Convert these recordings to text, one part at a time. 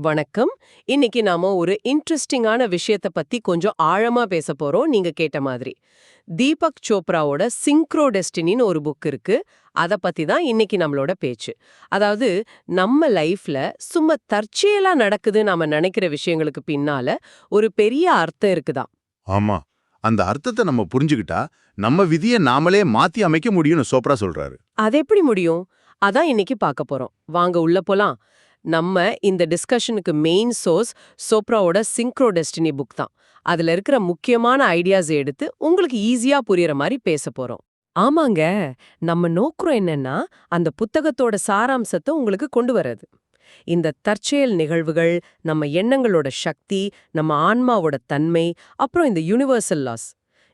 வணக்கம். இன்னைக்கு நாம ஒரு இன்ட்ரெஸ்டிங்கான விஷயத்த பத்தி கொஞ்சம் ஆழமா பேச போறோம். நீங்க கேட்ட மாதிரி. தீபக் சோப்ராவோட சிங்க்ரோ டெஸ்டினின்னு ஒரு புக் இருக்கு. அத பத்தி தான் இன்னைக்கு நம்மளோட பேச்சு. அதாவது நம்ம லைஃப்ல சும்மா தற்செயலா நடக்குது நாம நினைக்கிற விஷயங்களுக்கு பின்னால ஒரு பெரிய அர்த்தம் இருக்குதாம் ஆமா. அந்த அர்த்தத்தை நம்ம புரிஞ்சுக்கிட்டா நம்ம விதிய நாமளே மாத்தி அமைக்க முடியும்னு சோப்ரா சொல்றாரு. அது எப்படி முடியும்? அதான் இன்னைக்கு பார்க்க போறோம். வாங்க உள்ள போலாம். நம்ம இந்த டிஸ்கஷனுக்கு மெயின் சோர்ஸ் சோப்ராவோட சிங்க்ரோ டெஸ்டினி புக் தான். அதுல இருக்கிற முக்கியமான ஐடியாஸ் எடுத்து உங்களுக்கு ஈஸியா புரியற மாதிரி பேச போறோம். ஆமாங்க நம்ம நோக்குறோம் என்னன்னா அந்த புத்தகத்தோட சாராம்சத்தை உங்களுக்கு கொண்டு வர்றது. இந்த தற்செயல் நிகழ்வுகள் நம்ம எண்ணங்களோட சக்தி நம்ம ஆன்மாவோட தன்மை அப்புறம் இந்த யூனிவர்சல் லாஸ்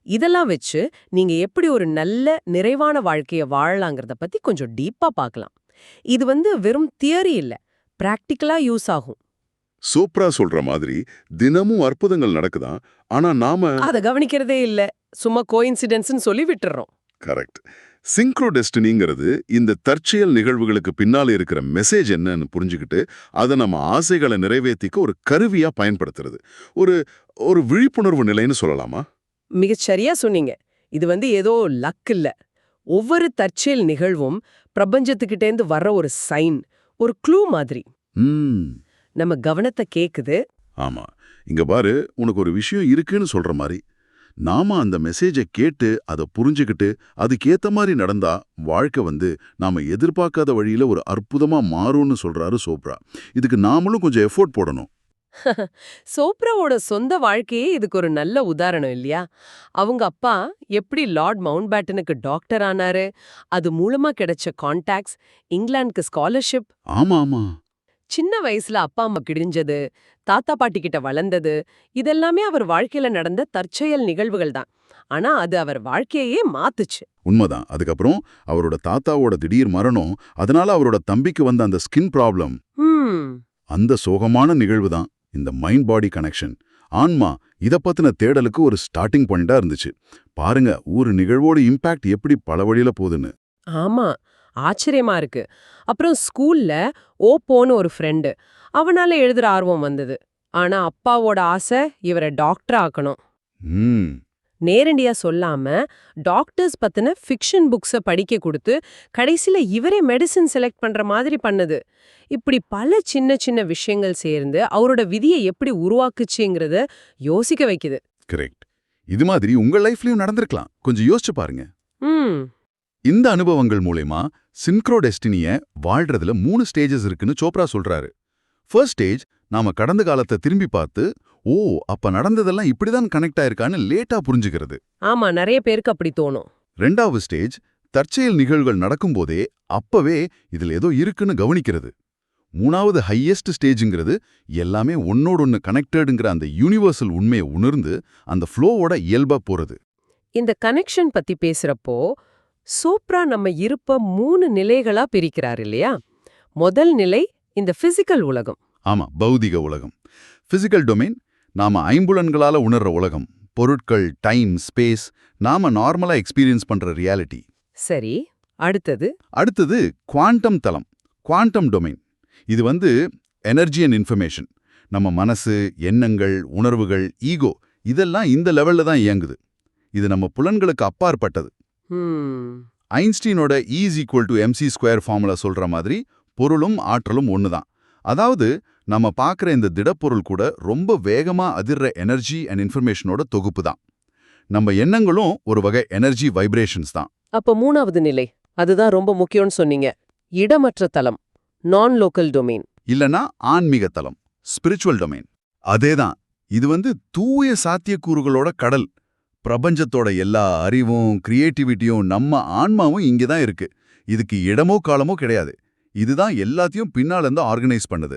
இதெல்லாம் வச்சு நீங்க எப்படி ஒரு நல்ல நிறைவான வாழ்க்கைய வாழலாங்கிறத பத்தி கொஞ்சம் டீப்பா பார்க்கலாம். இது வந்து வெறும் தியரி இல்ல. பிராக்டிக்கலா யூஸ் ஆகும். சோப்ரா சொல்ற மாதிரி தினமும் அற்புதங்கள் நடக்குதாம் ஆனா நாம அத கவனிக்கிறதே இல்ல. சும்மா கோயின்சிடென்ஸ்னு சொல்லி விட்டுறோம். கரெக்ட் சிங்க்ரோ டெஸ்டினிங்கிறது இந்த தற்செயல் நிகழ்வுகளுக்கு பின்னால இருக்கிற மெசேஜ் என்னன்னு புரிஞ்சுக்கிட்டு அதை நம்ம ஆசைகளை நிறைவேற்றிக்க ஒரு கருவியா பயன்படுத்துறது. ஒரு ஒரு விழிப்புணர்வு நிலைன்னு சொல்லலாமா? மிகச்சரியா சொன்னீங்க. இது வந்து ஏதோ லக் இல்ல. ஒவ்வொரு தற்செயல் நிகழ்வும் பிரபஞ்சத்துக்கிட்டேந்து வர்ற ஒரு சைன் ஒரு க்ளூ மாதிரி. நம்ம கவனத்தை கேக்குது. ஆமா. இங்க பாரு உனக்கு ஒரு விஷயம் இருக்குன்னு சொல்ற மாதிரி. நாம அந்த மெசேஜை கேட்டு அதை புரிஞ்சுக்கிட்டு அதுக்கேத்த மாதிரி நடந்தா வாழ்க்கை வந்து நாம எதிர்பார்க்காத வழியில ஒரு அற்புதமா மாறும்னு சொல்றாரு சோப்ரா. இதுக்கு நாமளும் கொஞ்சம் எஃபோர்ட் போடணும். சோப்ராவோட சொந்த வாழ்க்கையே இதுக்கு ஒரு நல்ல உதாரணம் இல்லையா? அவங்க அப்பா எப்படி லார்ட் மவுண்ட் பேட்டனுக்கு டாக்டர் ஆனாரு அது மூலமா கிடைச்ச கான்டாக்ட்ஸ் இங்கிலாந்துக்கு ஸ்காலர்ஷிப். ஆமா ஆமா சின்ன வயசுல அப்பா அம்மா கிழிஞ்சது தாத்தா பாட்டி கிட்ட வளர்ந்தது இதெல்லாமே அவர் வாழ்க்கையில நடந்த தற்செயல் நிகழ்வுகள் தான். ஆனா அது அவர் வாழ்க்கையே மாத்துச்சு. உண்மைதான். அதுக்கப்புறம் அவரோட தாத்தாவோட திடீர் மரணம் அதனால அவரோட தம்பிக்கு வந்த அந்த ஸ்கின் ப்ராப்ளம். அந்த சோகமான நிகழ்வு தான். இந்த மைண்ட் பாடி கனெக்ஷன் ஆன்மா இத பத்தின தேடலுக்கு ஒரு ஸ்டார்டிங் பாயிண்டா இருந்துச்சு. பாருங்க ஒரு நிகழ்வோட இம்பாக்ட் எப்படி பல வழியில போகுதுன்னு. ஆமா ஆச்சரியமா இருக்கு. அப்புறம் ஸ்கூல்ல ஓப்போன்னு ஒரு ஃப்ரெண்டு அவனால எழுதுற ஆர்வம் வந்தது. ஆனா அப்பாவோட ஆசை இவரை டாக்டர் ஆக்கணும். ம். நேரடியா சொல்லாம டாக்டர்ஸ் பத்தின ஃபிக்ஷன் புக்ஸ படிக்க கொடுத்து கடைசில இவரே மெடிசின் செலக்ட் பண்ற மாதிரி பண்ணுது. இப்படி பல சின்ன சின்ன விஷயங்கள் சேர்ந்து அவரோட விதியை எப்படி உருவாக்குச்சுங்கிறத யோசிக்க வைக்குது. கரெக்ட் இது மாதிரி உங்க லைஃப்லயும் நடந்திருக்கலாம். கொஞ்சம் யோசிச்சு பாருங்க. இந்த அனுபவங்கள் மூலயமா சின்க்ரோ டெஸ்டினிய வாழ்றதுல மூணு ஸ்டேஜஸ் இருக்குன்னு சோப்ரா சொல்றாரு. ஃபர்ஸ்ட் ஸ்டேஜ் நாம கடந்த காலத்தை திரும்பி பார்த்து ஓ அப்ப நடந்ததெல்லாம் இப்படிதான் கனெக்ட் ஆயிருக்கான்னு லேட்டா புரிஞ்சுக்கிறது. ஆமா நிறைய பேருக்கு அப்படி தோணும். ரெண்டாவது ஸ்டேஜ் தற்செயல் நிகழ்வுகள் நடக்கும்போதே அப்பவே இதுல ஏதோ இருக்குன்னு கவனிக்கிறது. மூணாவது ஹையஸ்ட் ஸ்டேஜுங்கிறது எல்லாமே ஒன்னோடொன்னு கனெக்டடுங்கிற அந்த யூனிவர்சல் உண்மையை உணர்ந்து அந்த ஃப்ளோவோட இயல்பா போறது. இந்த கனெக்ஷன் பத்தி பேசுறப்போ சோப்ரா நம்ம இருப்ப மூணு நிலைகளா பிரிக்கிறார் இல்லையா? முதல் நிலை இந்த பிசிக்கல் உலகம். ஆமா பௌதிக உலகம். பிசிக்கல் டொமைன் நாம ஐம்புலன்களால உணர்ற உலகம் பொருட்கள் டைம் ஸ்பேஸ் நாம நார்மலா எக்ஸ்பீரியன்ஸ் பண்ற ரியாலிட்டி சரி அடுத்தது? அடுத்தது குவாண்டம் தளம் குவாண்டம் டொமைன் இது வந்து எனர்ஜி அண்ட் இன்ஃபர்மேஷன் நம்ம மனசு எண்ணங்கள் உணர்வுகள் ஈகோ இதெல்லாம் இந்த லெவல்ல தான் இயங்குது. இது நம்ம புலன்களுக்கு அப்பாற்பட்டது. ஐன்ஸ்டீனோட is equal to mc square formula சொல்ற மாதிரி பொருளும் ஆற்றலும் ஒன்று தான் அதாவது நம்ம பார்க்குற இந்த திடப்பொருள் கூட ரொம்ப வேகமா அதிர்ற எனர்ஜி அண்ட் இன்ஃபர்மேஷனோட தொகுப்பு தான். நம்ம எண்ணங்களும் ஒரு வகை எனர்ஜி வைப்ரேஷன்ஸ் தான். அப்ப மூணாவது நிலை அதுதான் ரொம்ப முக்கியம்னு சொன்னீங்க. இடமற்ற தளம் நான் லோக்கல் டொமைன் இல்லனா ஆன்மீக தலம் ஸ்பிரிச்சுவல் டொமைன் அதேதான் இது வந்து தூய சாத்தியக்கூறுகளோட கடல். பிரபஞ்சத்தோட எல்லா அறிவும் கிரியேட்டிவிட்டியும் நம்ம ஆன்மாவும் இங்கே தான் இருக்கு. இதுக்கு இடமோ காலமோ கிடையாது. இதுதான் எல்லாத்தையும் பின்னால இருந்து ஆர்கனைஸ் பண்ணுது.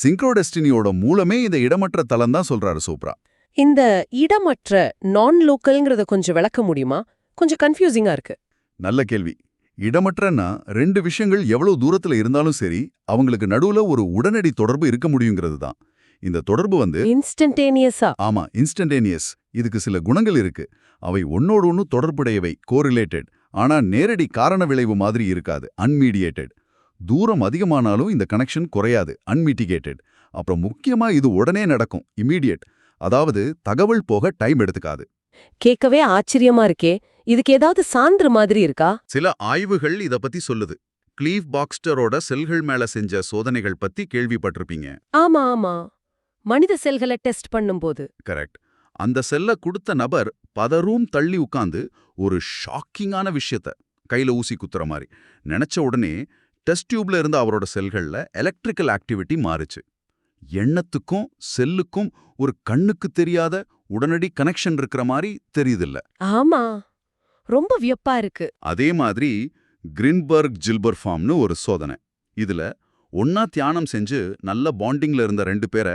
சிங்க்ரோடெஸ்டினியோட மூலமே இந்த இடமற்ற தலம் தான் சொல்றாரு சோப்ரா. இந்த இடமற்ற நான் லோக்கல்ங்கிறத கொஞ்சம் விளக்க முடியுமா? கொஞ்சம் கன்ஃபியூசிங்கா இருக்கு. நல்ல கேள்வி. இடமற்றன்னா ரெண்டு விஷயங்கள் எவ்வளவு தூரத்துல இருந்தாலும் சரி அவங்களுக்கு நடுவுல ஒரு உடனடி தொடர்பு இருக்க முடியுங்கிறது தான். இந்த தொடர்பு வந்து இன்ஸ்டன்டேனியஸா ஆமா இன்ஸ்டன்டேனியஸ் இதுக்கு சில குணங்கள் இருக்கு. அவை ஒன்னோடு ஒன்று தொடர்புடையவை கோரிலேட்டட் ஆனா நேரடி காரண விளைவு மாதிரி இருக்காது அன்மீடியேட்டட் தூரம் அதிகமானாலும் இந்த கனெக்ஷன் குறையாது அன்மிட்டிகேட்டட் அப்புறம் முக்கியமா இது உடனே நடக்கும் இமீடியட் அதாவது தகவல் போக டைம் எடுத்துக்காது. கேட்கவே ஆச்சரியமா இருக்கே இதுக்கு ஏதாவது சான்று மாதிரி இருக்கா? சில ஆய்வுகள் இத பத்தி சொல்லுது. கிளீவ் பாக்ஸ்டரோட செல்கள் மேல செஞ்ச சோதனைகள் பத்தி கேள்விப்பட்டிருப்பீங்க. ஆமா ஆமா. மனித செல்களை டெஸ்ட் பண்ணும்போது. கரெக்ட். அந்த செல்ல கொடுத்த நபர் பதரும் தள்ளி உட்கார்ந்து ஒரு ஷாக்கிங்கான விஷயத்த கையில ஊசி குத்துற மாதிரி. நினைச்ச உடனே டெஸ்ட் டியூப்ல இருந்த அவரோட செல்கள்ல எலக்ட்ரிக்கல் ஆக்டிவிட்டி மாறுச்சு. எண்ணத்துக்கும் செல்லுக்கும் ஒரு கண்ணுக்கு தெரியாத உடனடி கனெக்ஷன் இருக்கிற மாதிரி தெரியுதில்ல. ஆமா. ரொம்ப வியப்பா இருக்கு. அதே மாதிரி கிரின்பர்க் ஜில்பர் ஃபார்ம்னு ஒரு சோதனை. இதுல ஒன்னா தியானம் செஞ்சு நல்ல பாண்டிங்ல இருந்த ரெண்டு பேரை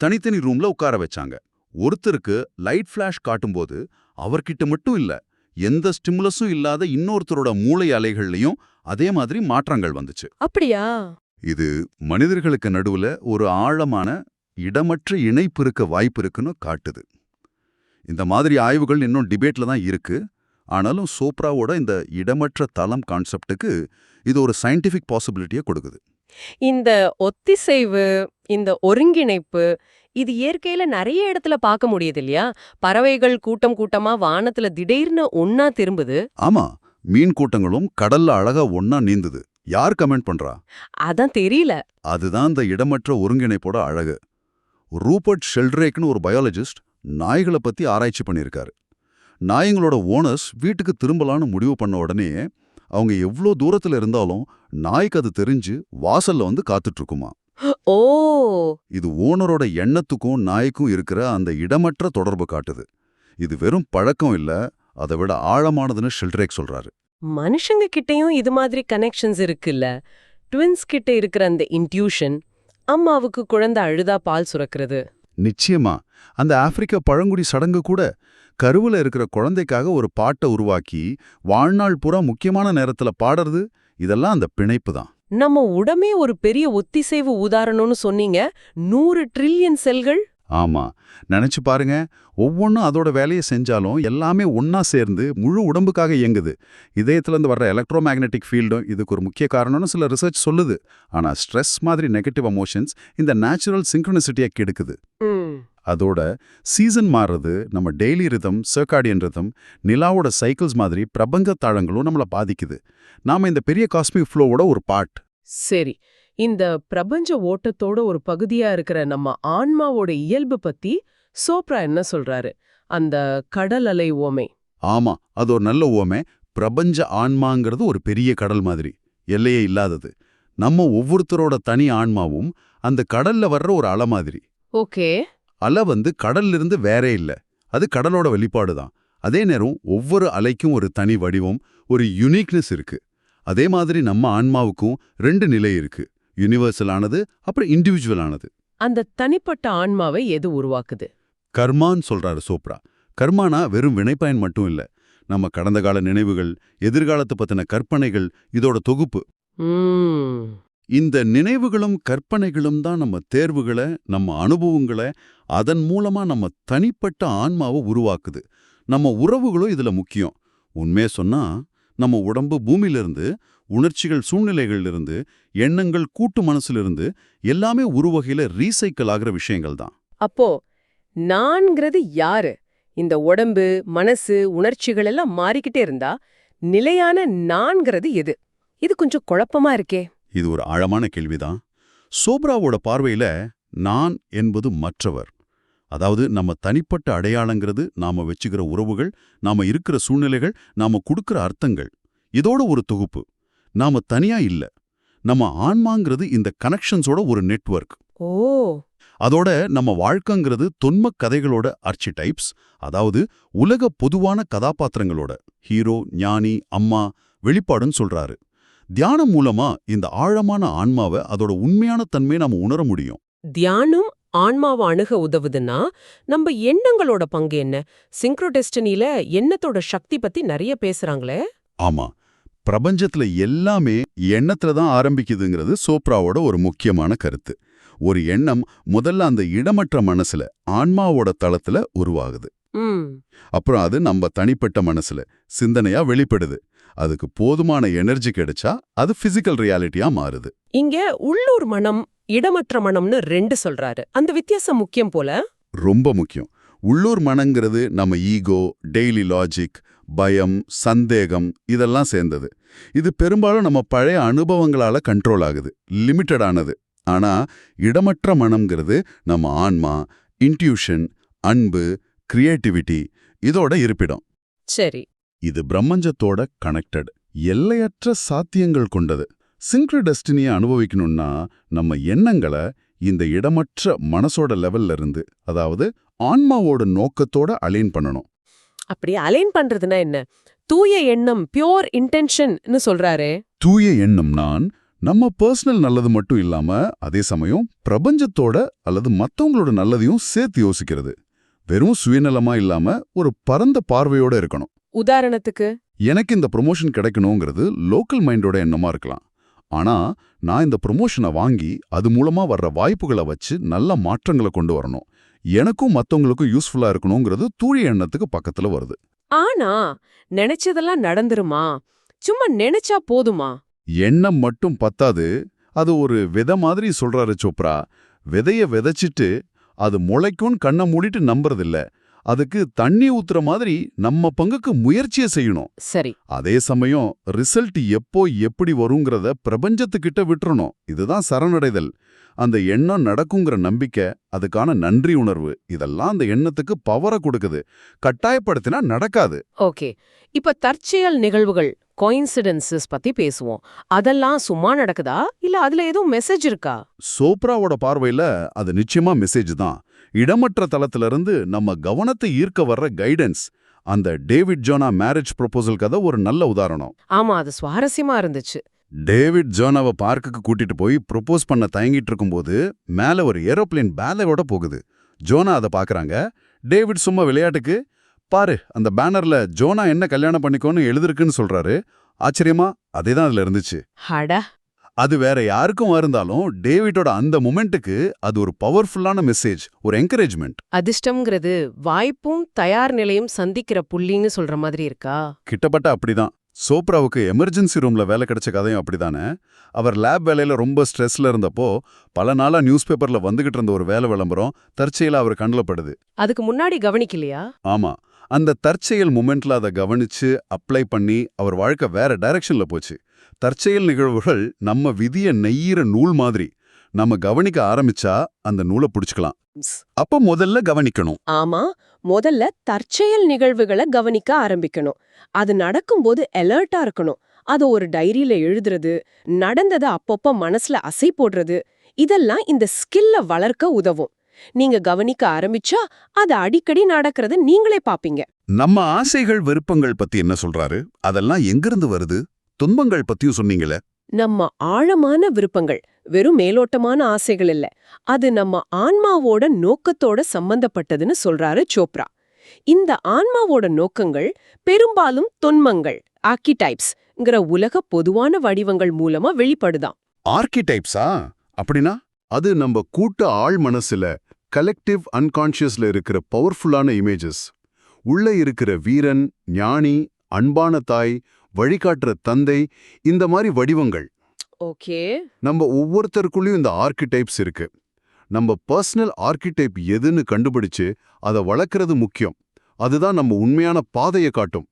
தனித்தனி ரூம்ல உட்கார வச்சாங்க. ஒருத்தருக்கு லைட் ஃபிளாஷ் காட்டும்போது அவர்கிட்ட மட்டும் இல்ல எந்த ஸ்டிமுலஸும் இல்லாத இன்னொருத்தரோட மூளை அலைகள்லயும் அதே மாதிரி மாற்றங்கள் வந்துச்சு. அப்படியா? இது மனிதர்களுக்கு நடுவுல ஒரு ஆழமான இடமற்ற இணைப்பு இருக்க வாய்ப்பு இருக்குன்னு காட்டுது. இந்த மாதிரி ஆய்வுகள் இன்னும் டிபேட்ல தான் இருக்கு. ஆனாலும் சோப்ராவோட இந்த இடமற்ற தளம் கான்செப்டுக்கு இது ஒரு சயின்டிஃபிக் பாசிபிலிட்டியை கொடுக்குது. இந்த ஒத்திசைவு இந்த ஒருங்கிணைப்பு இது இயற்கையில நிறைய இடத்துல பார்க்க முடியுது இல்லையா? பறவைகள் கூட்டம் கூட்டமா வானத்துல திடீர்னு ஒன்னா திரும்புது. ஆமா. மீன் கூட்டங்களும் கடல்ல அழகா ஒன்னா நீந்துது. யார் கமெண்ட் பண்றா? அதான் தெரியல. அதுதான் இந்த இடமற்ற ஒருங்கிணைப்போட அழகு. ரூபர்ட் ஷெல்ட்ரேக்னு ஒரு பயாலஜிஸ்ட் நாய்களை பத்தி ஆராய்ச்சி பண்ணியிருக்காரு. நாய்ங்களோட ஓனர்ஸ் வீட்டுக்கு திரும்பலான்னு முடிவு பண்ண உடனே அவங்க எவ்வளோ தூரத்துல இருந்தாலும் நாய்க்கு அது தெரிஞ்சு வாசல்ல வந்து காத்துட்டு இருக்குமா ஓ! இது ஓனரோட எண்ணத்துக்கும் நாய்க்கும் இருக்கிற அந்த இடமற்ற தொடர்பு காட்டுது. இது வெறும் பழக்கம் இல்ல அதை விட ஆழமானதுன்னு ஷெல்ட்ரேக் சொல்றாரு. மனுஷங்க கிட்டயும் இது மாதிரி கனெக்ஷன்ஸ் இருக்குல்ல. ட்வின்ஸ் கிட்ட இருக்கிற அந்த இன்ட்யூஷன் அம்மாவுக்கு குழந்தை அழுதா பால் சுரக்கிறது. நிச்சயமா. அந்த ஆப்பிரிக்க பழங்குடி சடங்கு கூட கருவுல இருக்கிற குழந்தைக்காக ஒரு பாட்டை உருவாக்கி வாழ்நாள் பூரா முக்கியமான நேரத்துல பாடுறது இதெல்லாம் அந்த பிணைப்பு தான். நம்ம உடமே ஒரு பெரிய ஒத்திசைவு உதாரணம்னு சொன்னீங்க. நூறு ட்ரில்லியன் செல்கள் ஆமா. நினைச்சு பாருங்க ஒவ்வொன்றும் அதோட வேலையை செஞ்சாலும் எல்லாமே ஒண்ணா சேர்ந்து முழு உடம்புக்காக இயங்குது. இதயத்துல இருந்து வர்ற எலக்ட்ரோ மேக்னெட்டிக் ஃபீல்டும் இதுக்கு ஒரு முக்கிய காரணம்னு சில ரிசர்ச் சொல்லுது. ஆனா ஸ்ட்ரெஸ் மாதிரி நெகட்டிவ் எமோஷன்ஸ் இந்த நேச்சுரல் சிங்க்ரனிசிட்டியை கெடுக்குது. அதோட சீசன் மாறுறது நம்ம டெய்லி ரிதம் சர்க்காடியன் ரிதம் நிலாவோட சைக்கிள்ஸ் மாதிரி பிரபஞ்ச தாளங்களும் நம்மள பாதிக்குது. நாம இந்த பெரிய காஸ்மிக் ஃப்ளோவோட ஒரு பார்ட் சரி. இந்த பிரபஞ்ச ஓட்டத்தோட ஒரு பகுதியா இருக்கிற நம்ம ஆன்மாவோட இயல்பு பத்தி சோப்ரா என்ன சொல்றாரு? அந்த கடல் அலை ஓமை. ஆமா அது ஒரு நல்ல ஓமை. பிரபஞ்ச ஆன்மாங்கிறது ஒரு பெரிய கடல் மாதிரி எல்லையே இல்லாதது. நம்ம ஒவ்வொருத்தரோட தனி ஆன்மாவும் அந்த கடல்ல வர்ற ஒரு அலை மாதிரி. ஓகே. அலை வந்து கடல்ல இருந்து வேறே இல்ல. அது கடலோட வெளிப்பாடு தான். அதே நேரம் ஒவ்வொரு அலைக்கும் ஒரு தனி வடிவம் ஒரு யுனிக்னஸ் இருக்கு. அதே மாதிரி நம்ம ஆன்மாவுக்கும் ரெண்டு நிலை இருக்கு. யுனிவர்சல் ஆனது அப்புறம் இண்டிவிஜுவல் ஆனது. அந்த தனிப்பட்ட ஆன்மாவை எது உருவாக்குது? கர்மான்னு சொல்றாரு சோப்ரா. கர்மானா வெறும் வினைப்பயன் மட்டும் இல்ல. நம்ம கடந்த கால நினைவுகள் எதிர்காலத்தை பத்தின கற்பனைகள் இதோட தொகுப்பு. இந்த நினைவுகளும் கற்பனைகளும் தான் நம்ம தேர்வுகளை நம்ம அனுபவங்களை அதன் மூலமா நம்ம தனிப்பட்ட ஆன்மாவை உருவாக்குது. நம்ம உறவுகளும் இதுல முக்கியம். உண்மையே சொன்னா நம்ம உடம்பு பூமியிலிருந்து உணர்ச்சிகள் சூழ்நிலைகளிலிருந்து எண்ணங்கள் கூட்டு மனசுலிருந்து எல்லாமே ஒரு வகையில ரீசைக்கிள் ஆகிற விஷயங்கள் தான். அப்போ நான்கிறது யாரு? இந்த உடம்பு மனசு உணர்ச்சிகள் எல்லாம் மாறிக்கிட்டே இருந்தா நிலையான நான்கிறது எது? இது கொஞ்சம் குழப்பமா இருக்கே. இது ஒரு ஆழமான கேள்விதான். சோப்ராவோட பார்வையில நான் என்பது மற்றவர். அதாவது நம்ம தனிப்பட்ட அடையாளங்கிறது நாம வச்சுக்கிற உறவுகள் நாம இருக்கிற சூழ்நிலைகள் நாம கொடுக்கிற அர்த்தங்கள். இதோட ஒரு தொகுப்பு. நாம தனியா இல்ல. நம்ம ஆன்மாங்கிறது இந்த கனெக்ஷன்ஸோட ஒரு நெட்வொர்க் ஓ. அதோட நம்ம வாழ்க்கைங்கிறது தொன்மக் கதைகளோட ஆர்ச்சிடைப்ஸ் அதாவது உலக பொதுவான கதாபாத்திரங்களோட ஹீரோ ஞானி அம்மா வெளிப்பாடுன்னு சொல்றாரு. தியானம் மூலமா இந்த ஆழமான ஆன்மாவை அதோட உண்மையான தன்மையை நாம உணர முடியும். தியானம் ஆன்மாவை அணுக உதவுதுன்னா நம்ம எண்ணங்களோட பங்கு என்ன? சிங்க்ரோடெஸ்டனில எண்ணத்தோட சக்தி பத்தி நிறைய பேசுறாங்களே. ஆமா. பிரபஞ்சத்துல எல்லாமே எண்ணத்துல தான் ஆரம்பிக்குதுங்கிறது சோப்ராவோட ஒரு முக்கியமான கருத்து. ஒரு எண்ணம் முதல்ல அந்த இடமற்ற மனசுல ஆன்மாவோட தளத்துல உருவாகுது. அப்புறம் அது நம்ம தனிப்பட்ட மனசுல சிந்தனையா வெளிப்படுது. அதுக்கு போதுமான எனர்ஜி கிடைச்சா அது பிசிக்கல் ரியாலிட்டியா மாறுது. இங்க உள்ளூர் மனம் இடமற்ற மனம்னு ரெண்டு சொல்றாரு. அந்த வித்தியாசம் முக்கியம் போல. ரொம்ப முக்கியம். உள்ளூர் மனங்கிறது நம்ம ஈகோ டெய்லி லாஜிக் பயம் சந்தேகம் இதெல்லாம் சேர்ந்தது. இது பெரும்பாலும் நம்ம பழைய அனுபவங்களால கண்ட்ரோல் ஆகுது லிமிட்டடானது ஆனா இடமற்ற மனம்ங்கிறது நம்ம ஆன்மா இன்ட்யூஷன் அன்பு கிரியேட்டிவிட்டி இதோட இருப்பிடம். சரி. இது பிரம்மஞ்சத்தோட கனெக்டட் எல்லையற்ற சாத்தியங்கள் கொண்டது. சிங்க்ர டெஸ்டினியை அனுபவிக்கணும்னா நம்ம எண்ணங்களை இந்த இடமற்ற மனசோட லெவல்ல இருந்து அதாவது ஆன்மாவோட நோக்கத்தோட அலைன் பண்ணணும். அப்படி அலைன் பண்றதுனா என்ன? தூய எண்ணம் பியோர் இன்டென்ஷன்னு சொல்றாரே. தூய எண்ணம் நான் நம்ம பர்சனல் நல்லது மட்டும் இல்லாம அதே சமயம் பிரபஞ்சத்தோட அல்லது மத்தவங்களோட நல்லதையும் சேர்த்து யோசிக்கிறது. வெறும் சுயநலமா இல்லாம ஒரு பரந்த பார்வையோட இருக்கணும். உதாரணத்துக்கு? எனக்கு இந்த ப்ரொமோஷன் கிடைக்கணுங்கிறது லோக்கல் மைண்டோட எண்ணமா இருக்கலாம். ஆனா நான் இந்த ப்ரொமோஷனை வாங்கி அது மூலமா வர்ற வாய்ப்புகளை வச்சு நல்ல மாற்றங்களை கொண்டு வரணும். எனக்கும் மத்தவங்களுக்கும் யூஸ்ஃபுல்லா இருக்கணுங்கிறது தூய எண்ணத்துக்கு பக்கத்துல வருது. ஆனா நினைச்சதெல்லாம் நடந்துருமா? சும்மா நினைச்சா போதுமா? எண்ணம் மட்டும் பத்தாது. அது ஒரு விதை மாதிரி சொல்றாரு சோப்ரா. விதைய விதைச்சிட்டு அது முளைக்கும்னு கண்ணை மூடிட்டு நம்புறதில்ல. அதுக்கு தண்ணி ஊத்துற மாதிரி நம்ம பங்குக்கு முயற்சியை செய்யணும். சரி. அதே சமயம் ரிசல்ட் எப்போ எப்படி வருங்கிறத பிரபஞ்சத்துக்கிட்ட விட்டுறணும். இதுதான் சரணடைதல். அந்த எண்ணம் நடக்குங்கிற நம்பிக்கை அதுக்கான நன்றி உணர்வு இதெல்லாம் அந்த எண்ணத்துக்கு பவரை கொடுக்குது. கட்டாயப்படுத்தினா நடக்காது. ஓகே. இப்ப தற்செயல் நிகழ்வுகள் கோயின்சிடென்சஸ் பத்தி பேசுவோம். அதெல்லாம் சும்மா நடக்குதா? இல்ல அதுல எதுவும் மெசேஜ் இருக்கா? சோப்ராவோட பார்வையில அது நிச்சயமா மெசேஜ் தான். இடமற்ற தளத்துல இருந்து நம்ம கவனத்தை ஈர்க்க வர்ற கைடன்ஸ் அந்த டேவிட் ஜோனா மேரேஜ் ப்ரொபோசல் கதை ஒரு நல்ல உதாரணம். ஆமா அது சுவாரஸ்யமா இருந்துச்சு. டேவிட் ஜோனாவை பார்க்குக்கு கூட்டிட்டு போய் ப்ரொபோஸ் பண்ண தயங்கிட்டு இருக்கும்போது மேல ஒரு ஏரோப்ளேன் பேலரோட போகுது. ஜோனா அதை பார்க்கறாங்க டேவிட் சும்மா விளையாட்டுக்கு பாரு அந்த பேனர்ல ஜோனா என்ன கல்யாணம் பண்ணிக்கோன்னு எழுதிருக்குன்னு சொல்றாரு. ஆச்சரியமா? அதே தான் அதுல இருந்துச்சு. ஹட அது வேற யாருக்கும் இருந்தாலும் டேவிட்டோட அந்த மொமெண்ட்டுக்கு அது ஒரு பவர்ஃபுல்லான மெசேஜ் ஒரு என்கரேஜ்மெண்ட். அதிர்ஷ்டம்ங்கிறது வாய்ப்பும் தயார் நிலையும் சந்திக்கிற புள்ளின்னு சொல்ற மாதிரி இருக்கா? கிட்டப்பட்ட அப்படிதான். சோப்ராவுக்கு எமர்ஜென்சி ரூம்ல வேலை கிடைச்ச கதையும் அப்படிதானே? அவர் லேப் வேலையில ரொம்ப ஸ்ட்ரெஸ்ல இருந்தப்போ பல நாளா நியூஸ் பேப்பர்ல வந்துகிட்டு இருந்த ஒரு வேலை விளம்பரம் தற்செயலா அவர் கண்ணில் படுது. அதுக்கு முன்னாடி கவனிக்கலையா? ஆமா. அந்த தற்செயல் மூமெண்ட்ல அதை கவனிச்சு அப்ளை பண்ணி அவர் வாழ்க்கை வேற டைரக்ஷன்ல போச்சு. தற்செயல் நிகழ்வுகள் நம்ம விதிய நெய்யிற நூல் மாதிரி. நம்ம கவனிக்க ஆரம்பிச்சா அந்த நூலை பிடிச்சுக்கலாம். அப்ப முதல்ல கவனிக்கணும். ஆமா முதல்ல தற்செயல் நிகழ்வுகளை கவனிக்க ஆரம்பிக்கணும். அது நடக்கும்போது அலர்ட்டா இருக்கணும். அத ஒரு டைரியில எழுதுறது நடந்தத அப்பப்ப மனசுல அசை போடுறது இதெல்லாம் இந்த ஸ்கில்ல வளர்க்க உதவும். நீங்க கவனிக்க ஆரம்பிச்சா அது அடிக்கடி நடக்கிறத நீங்களே பாப்பீங்க. நம்ம ஆசைகள் விருப்பங்கள் பத்தி என்ன சொல்றாரு? அதெல்லாம் எங்கிருந்து வருது? துன்பங்கள் பத்தியும் சொன்னீங்களே. நம்ம ஆழமான விருப்பங்கள் வெறும் மேலோட்டமான ஆசைகள் இல்ல. அது நம்ம ஆன்மாவோட நோக்கத்தோட சம்பந்தப்பட்டதுன்னு சொல்றாரு சோப்ரா. இந்த ஆன்மாவோட நோக்கங்கள் பெரும்பாலும் தொன்மங்கள் ஆர்கிடைப்ஸ்ங்கிற உலக பொதுவான வடிவங்கள் மூலமா வெளிப்படுதான். ஆர்கிடைப்ஸா அப்படின்னா அது நம்ம கூட்ட ஆள் மனசுல கலெக்டிவ் அன்கான்ஷியஸ்ல இருக்கிற பவர்ஃபுல்லான இமேஜஸ் உள்ள இருக்கிற வீரன் ஞானி அன்பான தாய் வழிகாட்டுற தந்தை இந்த மாதிரி வடிவங்கள். ஓகே. நம்ம ஒவ்வொருத்தருக்குள்ளயும் இந்த ஆர்கிடைப்ஸ் இருக்கு. நம்ம பர்சனல் ஆர்கிடைப் எதுன்னு கண்டுபிடிச்சு அதை வளர்க்கறது முக்கியம். அதுதான் நம்ம உண்மையான பாதையை காட்டும்.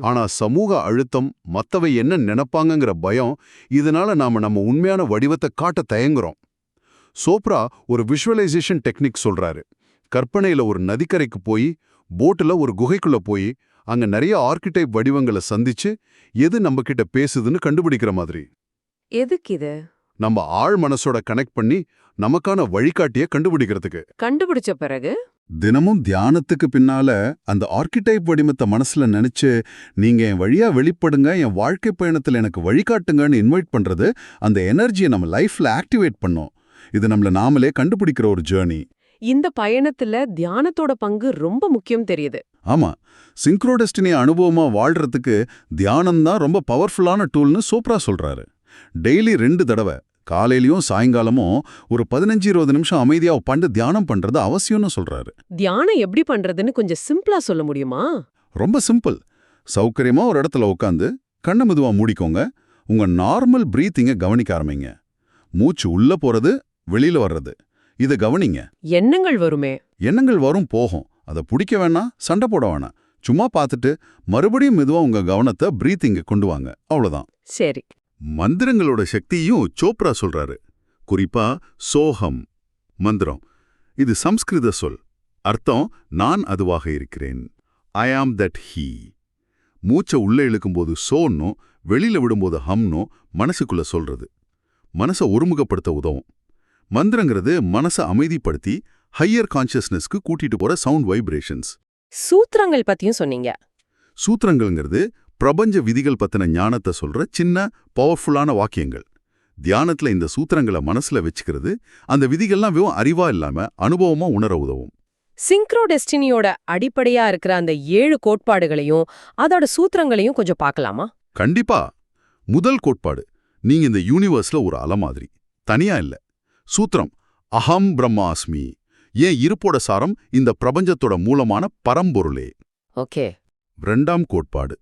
ஆனா சமூக அழுத்தம் மத்தவை என்ன நினைப்பாங்கங்கிற பயம் இதனால நாம நம்ம உண்மையான வடிவத்தை காட்ட தயங்குறோம். சோப்ரா ஒரு விஷுவலைசேஷன் டெக்னிக் சொல்றாரு. கற்பனையில ஒரு நதிக்கரைக்கு போய் போட்டுல ஒரு குகைக்குள்ள போய் அங்க நிறைய ஆர்கிடைப் வடிவங்களை சந்திச்சு எது நம்ம கிட்ட பேசுதுன்னு கண்டுபிடிக்கிற மாதிரி. எதுக்கு இது? நம்ம ஆழ் மனசோட கனெக்ட் பண்ணி நமக்கான வழிகாட்டிய கண்டுபிடிக்கிறதுக்கு. கண்டுபிடிச்ச பிறகு? தினமும் தியானத்துக்கு பின்னால அந்த ஆர்கிடைப் வடிவத்தை மனசுல நினைச்சு நீங்க என் வழியா வெளிப்படுங்க என் வாழ்க்கை பயணத்துல எனக்கு வழிகாட்டுங்கன்னு இன்வைட் பண்றது அந்த எனர்ஜியை நம்ம லைஃப்ல ஆக்டிவேட் பண்ணும். இது நம்மள நாமளே கண்டுபிடிக்கிற ஒரு ஜேர்னி இந்த பயணத்துல தியானத்தோட பங்கு ரொம்ப முக்கியம் தெரியுது. ஆமா சிங்க்ரோடெஸ்டினி அனுபவமா வாழ்றதுக்கு தியானம் தான் ரொம்ப பவர்ஃபுல்லான டூல்னு சோப்ரா சொல்றாரு. டெய்லி ரெண்டு தடவை காலையிலயும் சாயங்காலமும் ஒரு பதினஞ்சு இருபது நிமிஷம் அமைதியா உட்காந்து தியானம் பண்றது அவசியம்னு சொல்றாரு. தியானம் எப்படி பண்றதுன்னு கொஞ்சம் சிம்பிளா சொல்ல முடியுமா? ரொம்ப சிம்பிள். சௌகரியமா ஒரு இடத்துல உட்காந்து கண்ணை மெதுவா மூடிக்கோங்க. உங்க நார்மல் பிரீத்திங்கை கவனிக்க ஆரம்பிங்க. மூச்சு உள்ள போறது வெளியில வர்றது. இத கவனிங்க. எண்ணங்கள் வருமே? எண்ணங்கள் வரும் போகும். அதை பிடிக்க வேணாம் சண்டை போட வேணாம் சும்மா பார்த்துட்டு மறுபடியும் மெதுவா உங்க கவனத்தை பிரீத்திங்க கொண்டு வாங்க. அவ்வளவுதான். சரி. மந்திரங்களோட சக்தியும் சோப்ரா சொல்றாரு. குறிப்பா சோகம் மந்திரம். இது சம்ஸ்கிருத சொல். அர்த்தம் நான் அதுவாக இருக்கிறேன். ஐ ஆம் தட் ஹீ மூச்சை உள்ள இழுக்கும்போது சோன்னும் வெளியில விடும்போது ஹம்னும் மனசுக்குள்ள சொல்றது. மனசை ஒருமுகப்படுத்த உதவும். மந்திரங்கிறது மனசை அமைதிப்படுத்தி ஹையர் கான்ஷியஸ்னஸ்க்கு கூட்டிட்டு போற சவுண்ட் வைப்ரேஷன்ஸ் சூத்திரங்கள் பத்தியும் சொன்னீங்க. சூத்திரங்கள்ங்கிறது பிரபஞ்ச விதிகள் பத்தின ஞானத்தை சொல்ற சின்ன பவர்ஃபுல்லான வாக்கியங்கள். தியானத்துல இந்த சூத்திரங்களை மனசுல வச்சுக்கிறது அந்த விதிகள்லாம் வெறும் அறிவா இல்லாம அனுபவமா உணர உதவும். சிங்க்ரோ டெஸ்டினியோட அடிப்படையா இருக்கிற அந்த ஏழு கோட்பாடுகளையும் அதோட சூத்திரங்களையும் கொஞ்சம் பார்க்கலாமா? கண்டிப்பா. முதல் கோட்பாடு நீங்க இந்த யூனிவர்ஸ்ல ஒரு அலை மாதிரி தனியா இல்ல. சூத்திரம் அகம் பிரம்மாஸ்மி. ஏன் இருப்போட சாரம் இந்த பிரபஞ்சத்தோட மூலமான பரம்பொருளே? ஓகே. ரெண்டாம் கோட்பாடு.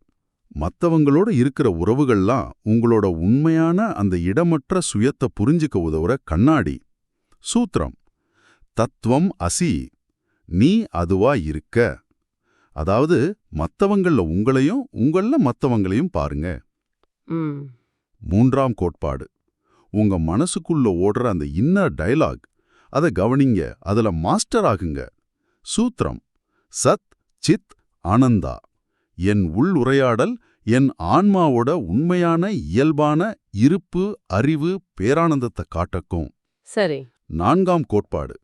மத்தவங்களோட இருக்கிற உறவுகள்லாம் உங்களோட உண்மையான அந்த இடமற்ற சுயத்தை புரிஞ்சுக்க உதவுற கண்ணாடி. சூத்திரம். தத்துவம் அசி. நீ அதுவா இருக்க. அதாவது மத்தவங்கள உங்களையும் உங்கள மத்தவங்களையும் பாருங்க. மூன்றாம் கோட்பாடு. உங்க மனசுக்குள்ள ஓடுற அந்த இன்னர் டயலாக் அதை கவனிங்க. அதுல மாஸ்டர் ஆகுங்க. சூத்திரம். சத் சித் ஆனந்தா. என் உள் உரையாடல் என் ஆன்மாவோட உண்மையான இயல்பான இருப்பு அறிவு பேரானந்தத்தை காட்டக்கும். சரி. நான்காம் கோட்பாடு.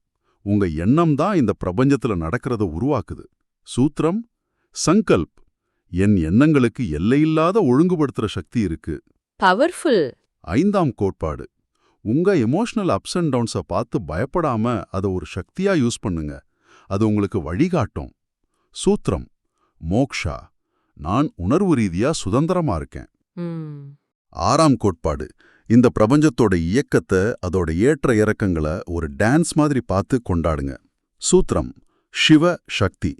உங்க எண்ணம் தான் இந்த பிரபஞ்சத்துல நடக்கிறத உருவாக்குது. சூத்திரம். சங்கல்ப். என் எண்ணங்களுக்கு எல்லையில்லாத ஒழுங்குபடுத்துற சக்தி இருக்கு. பவர்ஃபுல் ஐந்தாம் கோட்பாடு. உங்க எமோஷனல் அப்ஸ் அண்ட் டவுன்ஸை பார்த்து பயப்படாம அதை ஒரு சக்தியா யூஸ் பண்ணுங்க. அது உங்களுக்கு வழிகாட்டும். சூத்திரம். மோக்ஷா. நான் உணர்வு ரீதியா சுதந்திரமா இருக்கேன். ஆறாம் கோட்பாடு. இந்த பிரபஞ்சத்தோட இயக்கத்தை அதோட ஏற்ற இறக்கங்களை ஒரு டான்ஸ் மாதிரி பார்த்து கொண்டாடுங்க. சூத்திரம். சிவ சக்தி.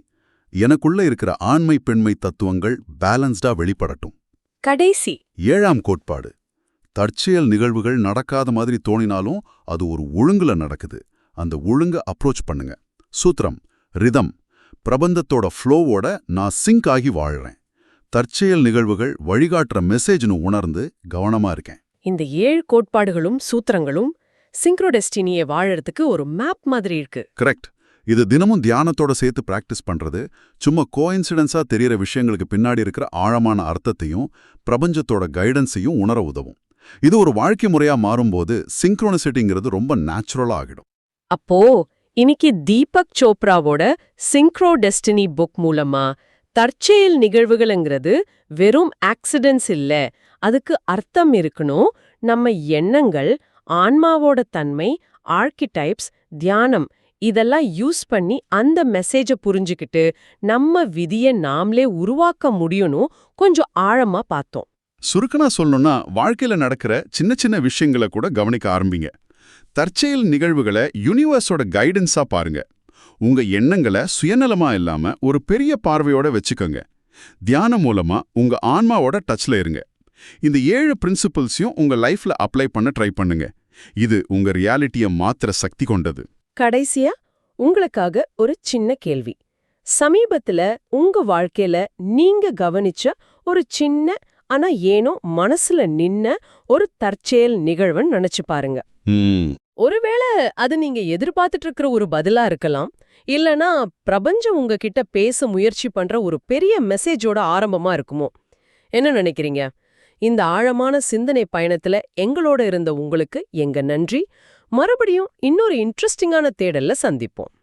எனக்குள்ள இருக்கிற ஆண்மை பெண்மை தத்துவங்கள் பேலன்ஸ்டா வெளிப்படட்டும். கடைசி. ஏழாம் கோட்பாடு. தற்செயல் நிகழ்வுகள் நடக்காத மாதிரி தோணினாலும் அது ஒரு ஒழுங்குல நடக்குது. அந்த ஒழுங்க அப்ரோச் பண்ணுங்க. சூத்திரம் ரிதம் பிரபந்தத்தோட ஃப்ளோவோட நான் சிங்க் ஆகி வாழ்றேன். தற்செயல் நிகழ்வுகள் வழிகாட்டுற மெசேஜ்னு உணர்ந்து கவனமா இருக்கேன். இந்த ஏழு கோட்பாடுகளும் சூத்திரங்களும் சிங்க்ரோ டெஸ்டினியை வாழறதுக்கு ஒரு மேப் மாதிரி இருக்கு. கரெக்ட் இது தினமும் தியானத்தோட சேர்த்து பிராக்டிஸ் பண்றது. சும்மா கோயின்சிடன்ஸா தெரியற விஷயங்களுக்கு பின்னாடி இருக்கிற ஆழமான அர்த்தத்தையும் பிரபஞ்சத்தோட கைடன்ஸையும் உணர உதவும். இது ஒரு வாழ்க்கை முறையா மாறும்போது சிங்க்ரோனிசிட்டிங்கிறது ரொம்ப நேச்சுரலா ஆகிடும். அப்போ இன்னைக்கு தீபக் சோப்ராவோட சிங்க்ரோ டெஸ்டினி புக் மூலமா தற்செயல் நிகழ்வுகள்ங்கிறது வெறும் ஆக்சிடென்ட்ஸ் இல்ல. அதுக்கு அர்த்தம் இருக்கணும். நம்ம எண்ணங்கள் ஆன்மாவோட தன்மை ஆர்கிடைப்ஸ் தியானம் இதெல்லாம் யூஸ் பண்ணி அந்த மெசேஜ புரிஞ்சுக்கிட்டு நம்ம விதிய நாமளே உருவாக்க முடியும்னு கொஞ்சம் ஆழமா பார்த்தோம். சுருக்கனா சொல்லணும்னா வாழ்க்கையில நடக்கிற சின்ன சின்ன விஷயங்களை கூட கவனிக்க ஆரம்பிங்க. தற்செயல் நிகழ்வுகளை யூனிவர்ஸோட கைடன்ஸா பாருங்க. உங்க எண்ணங்களை சுயநலமா இல்லாம ஒரு பெரிய பார்வையோட வச்சுக்கோங்க. தியானம் மூலமா உங்க ஆன்மாவோட டச்ல இருங்க. இந்த ஏழு பிரின்சிபல்ஸையும் உங்க லைஃப்ல அப்ளை பண்ண ட்ரை பண்ணுங்க. இது உங்க ரியாலிட்டியை மாத்திர சக்தி கொண்டது. கடைசியா உங்களுக்காக ஒரு சின்ன கேள்வி. சமீபத்துல உங்க வாழ்க்கையில நீங்க கவனிச்ச ஒரு சின்ன ஆனா ஏனோ மனசுல நின்ன ஒரு தற்செயல் நிகழ்வுன்னு நினைச்சு பாருங்க. ஒருவேளை அது நீங்க எதிர்பார்த்துட்டு இருக்கிற ஒரு பதிலா இருக்கலாம். இல்லனா பிரபஞ்சம் உங்ககிட்ட பேச முயற்சி பண்ற ஒரு பெரிய மெசேஜோட ஆரம்பமா இருக்குமோ? என்ன நினைக்கிறீங்க? இந்த ஆழமான சிந்தனை பயணத்துல எங்களோட இருந்த உங்களுக்கு எங்க நன்றி. மறுபடியும் இன்னொரு இன்ட்ரெஸ்டிங்கான தேடல்ல சந்திப்போம்.